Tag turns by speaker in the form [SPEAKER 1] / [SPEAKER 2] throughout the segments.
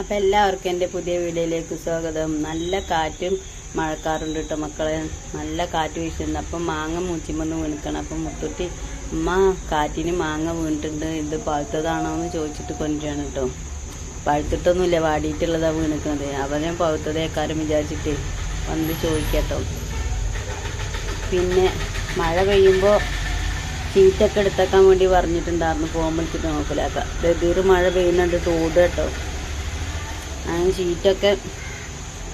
[SPEAKER 1] അപ്പം എല്ലാവർക്കും എന്റെ പുതിയ വീഡിയോയിലേക്ക് സ്വാഗതം. നല്ല കാറ്റും മഴക്കാറുണ്ട് കേട്ടോ മക്കളെ. നല്ല കാറ്റ് വീശുന്നുണ്ട്. അപ്പം മാങ്ങ മൂച്ചിമൊന്ന് വീണിക്കണം. അപ്പം മുത്തുട്ടി ഉമ്മ കാറ്റിന് മാങ്ങ വീണിട്ടുണ്ട്. ഇത് പഴുത്തതാണോ എന്ന് ചോദിച്ചിട്ട് കൊണ്ടുവരാണ് കേട്ടോ പഴുത്തിട്ടൊന്നുമില്ല. വാടിയിട്ടുള്ളതാ വീണിക്കുന്നത് അവനെ പഴുത്തതേക്കാരും വിചാരിച്ചിട്ട് വന്ന് ചോദിക്കട്ടോ പിന്നെ മഴ പെയ്യുമ്പോൾ ചീറ്റൊക്കെ എടുത്തേക്കാൻ വേണ്ടി പറഞ്ഞിട്ടുണ്ടായിരുന്നു. പോകുമ്പോഴത്തേക്ക് നോക്കലാക്കാം. ബദീർ മഴ പെയ്യുന്നുണ്ട്. തോട് കേട്ടോ ഷീറ്റൊക്കെ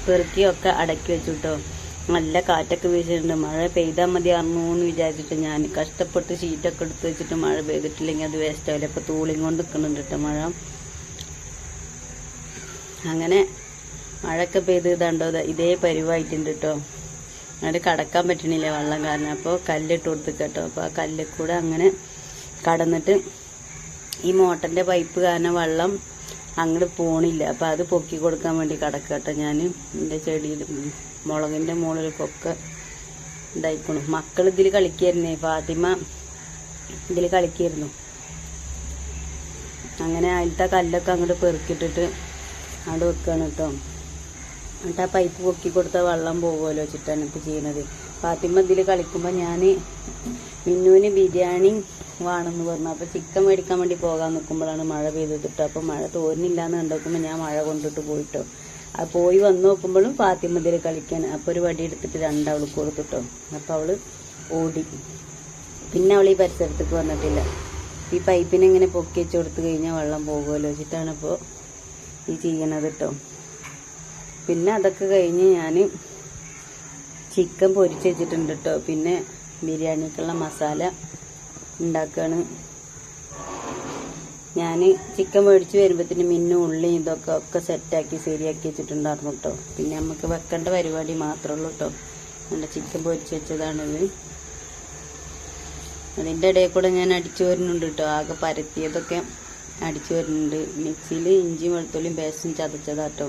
[SPEAKER 1] പെറുക്കിയൊക്കെ അടക്കി വെച്ചു കേട്ടോ നല്ല കാറ്റൊക്കെ വീശിട്ടുണ്ട്. മഴ പെയ്താൽ മതിയായിരുന്നു എന്ന് വിചാരിച്ചിട്ട് ഞാൻ കഷ്ടപ്പെട്ട് ഷീറ്റൊക്കെ എടുത്ത് വെച്ചിട്ട് മഴ പെയ്തിട്ടില്ലെങ്കിൽ അത് വേസ്റ്റ് ആവില്ല. അപ്പോൾ തൂളിയും കൊണ്ട് നിൽക്കുന്നുണ്ട് കേട്ടോ മഴ. അങ്ങനെ മഴയൊക്കെ പെയ്ത് ഇതാണ്ടോ ഇതേ പരിവായിട്ടുണ്ട് കേട്ടോ അങ്ങോട്ട് കടക്കാൻ പറ്റണില്ല വെള്ളം കാരണം. അപ്പോൾ കല്ലിട്ട് കൊടുത്ത് കേട്ടോ അപ്പോൾ ആ കല്ലിൽ കൂടെ അങ്ങനെ കടന്നിട്ട് ഈ മോട്ടറിന്റെ പൈപ്പ് കാരണം വെള്ളം അങ്ങോട്ട് പോണില്ല. അപ്പോൾ അത് പൊക്കി കൊടുക്കാൻ വേണ്ടി കിടക്കട്ടെ കേട്ടോ ഞാൻ എന്റെ ചെടിയിൽ മുളകിന്റെ മുകളിലൊക്കെ ഇതായിക്കണു. മക്കൾ ഇതിൽ കളിക്കായിരുന്നേ. ഫാത്തിമ ഇതിൽ കളിക്കായിരുന്നു. അങ്ങനെ അതിലത്തെ കല്ലൊക്കെ അങ്ങോട്ട് പെറുക്കിട്ടിട്ട് അവിടെ വെക്കുകയാണ് കേട്ടോ എന്നിട്ട് ആ പൈപ്പ് പൊക്കി കൊടുത്ത വെള്ളം പോകുമല്ലോ വെച്ചിട്ടാണ് ഇപ്പോൾ ചെയ്യണത്. ഫാത്തിമ ഇതിൽ കളിക്കുമ്പോൾ ഞാൻ മിന്നുവിന് ബിരിയാണി വേണമെന്ന് പറഞ്ഞു. അപ്പോൾ ചിക്കൻ മേടിക്കാൻ വേണ്ടി പോകാൻ നിൽക്കുമ്പോഴാണ് മഴ പെയ്തിട്ട് അപ്പോൾ മഴ തോന്നില്ല എന്ന് കണ്ടപ്പോൾ ഞാൻ മഴ കൊണ്ടിട്ട് പോയിട്ടോ. ആ പോയി വന്ന് നോക്കുമ്പോഴും ഫാത്തിമതിൽ കളിക്കാൻ അപ്പോൾ ഒരു വടി എടുത്തിട്ട് രണ്ടവൾക്ക് കൊടുത്തിട്ടോ അപ്പോൾ അവൾ ഓടി. പിന്നെ അവൾ ഈ പരിസരത്തേക്ക് വന്നിട്ടില്ല. ഈ പൈപ്പിനെ ഇങ്ങനെ പൊക്കി വെച്ച് കൊടുത്തു കഴിഞ്ഞാൽ വെള്ളം പോകുമല്ലോ വെച്ചിട്ടാണ് ഇപ്പോൾ ഈ ചെയ്യണത് കേട്ടോ. പിന്നെ അതൊക്കെ കഴിഞ്ഞ് ഞാൻ ചിക്കൻ പൊരിച്ച് വെച്ചിട്ടുണ്ട് കേട്ടോ. പിന്നെ ബിരിയാണിക്കുള്ള മസാല ഉണ്ടാക്കുകയാണ് ഞാൻ ചിക്കൻ മേടിച്ച് വരുമ്പോഴത്തേന് മിന്നും ഉള്ളി ഇതൊക്കെ ഒക്കെ സെറ്റാക്കി ശരിയാക്കി വെച്ചിട്ടുണ്ടായിരുന്നു കേട്ടോ പിന്നെ നമുക്ക് വെക്കേണ്ട പരിപാടി മാത്രമേ ഉള്ളൂ കേട്ടോ നല്ല ചിക്കൻ പൊരിച്ച് വെച്ചതാണിത്. അതിന്റെ ഇടയിൽ കൂടെ ഞാൻ അടിച്ചു വരുന്നുണ്ട് കേട്ടോ ആകെ പരത്തിയതൊക്കെ അടിച്ചു വരുന്നുണ്ട്. മിക്സിയിൽ ഇഞ്ചിയും വെളുത്തുള്ളിയും പേസ്റ്റും ചതച്ചതാട്ടോ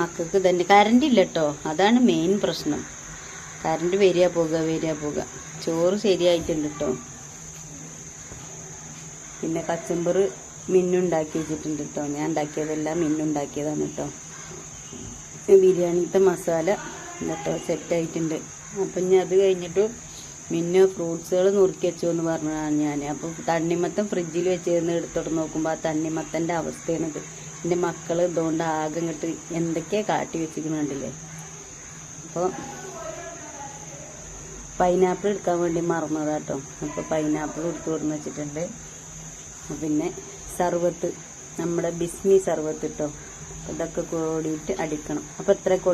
[SPEAKER 1] മക്കൾക്ക് തന്നെ കറണ്ട് ഇല്ല കേട്ടോ അതാണ് മെയിൻ പ്രശ്നം. കറണ്ട് വരിക പോകുക വരിക പോകുക ചോറ് ശരിയായിട്ടുണ്ട് കേട്ടോ പിന്നെ കച്ചമ്പറ് മിന്നുണ്ടാക്കി വെച്ചിട്ടുണ്ട് കേട്ടോ ഞാൻ ഉണ്ടാക്കിയതല്ല മിന്നുണ്ടാക്കിയതാണ് കേട്ടോ ബിരിയാണിത്തെ മസാല കേട്ടോ സെറ്റായിട്ടുണ്ട് അപ്പം ഇനി അത് കഴിഞ്ഞിട്ട് മിന്നു ഫ്രൂട്ട്സുകൾ നുറുക്കി വെച്ചു എന്ന് പറഞ്ഞതാണ് ഞാൻ അപ്പോൾ തണ്ണിമത്തൻ ഫ്രിഡ്ജിൽ വെച്ചിരുന്ന് എടുത്തോട്ട് നോക്കുമ്പോൾ ആ തണ്ണിമത്തന്റെ അവസ്ഥയാണിത്. എന്റെ മക്കൾ ഇതുകൊണ്ട് ആകെ ഇങ്ങോട്ട് എന്തൊക്കെയാണ് കാട്ടി വെച്ചിരിക്കുന്നുണ്ടല്ലേ അപ്പോൾ പൈനാപ്പിൾ എടുക്കാൻ വേണ്ടി മറന്നതാട്ടോ അപ്പോൾ പൈനാപ്പിൾ എടുത്തു കൊടുന്ന് വെച്ചിട്ടുണ്ട്. പിന്നെ സർവത്ത് നമ്മുടെ ബിസ്മി സർവത്ത് കേട്ടോ ഇതൊക്കെ കൂടിയിട്ട് അടിക്കണം. അപ്പോൾ ഇത്രയൊക്കെ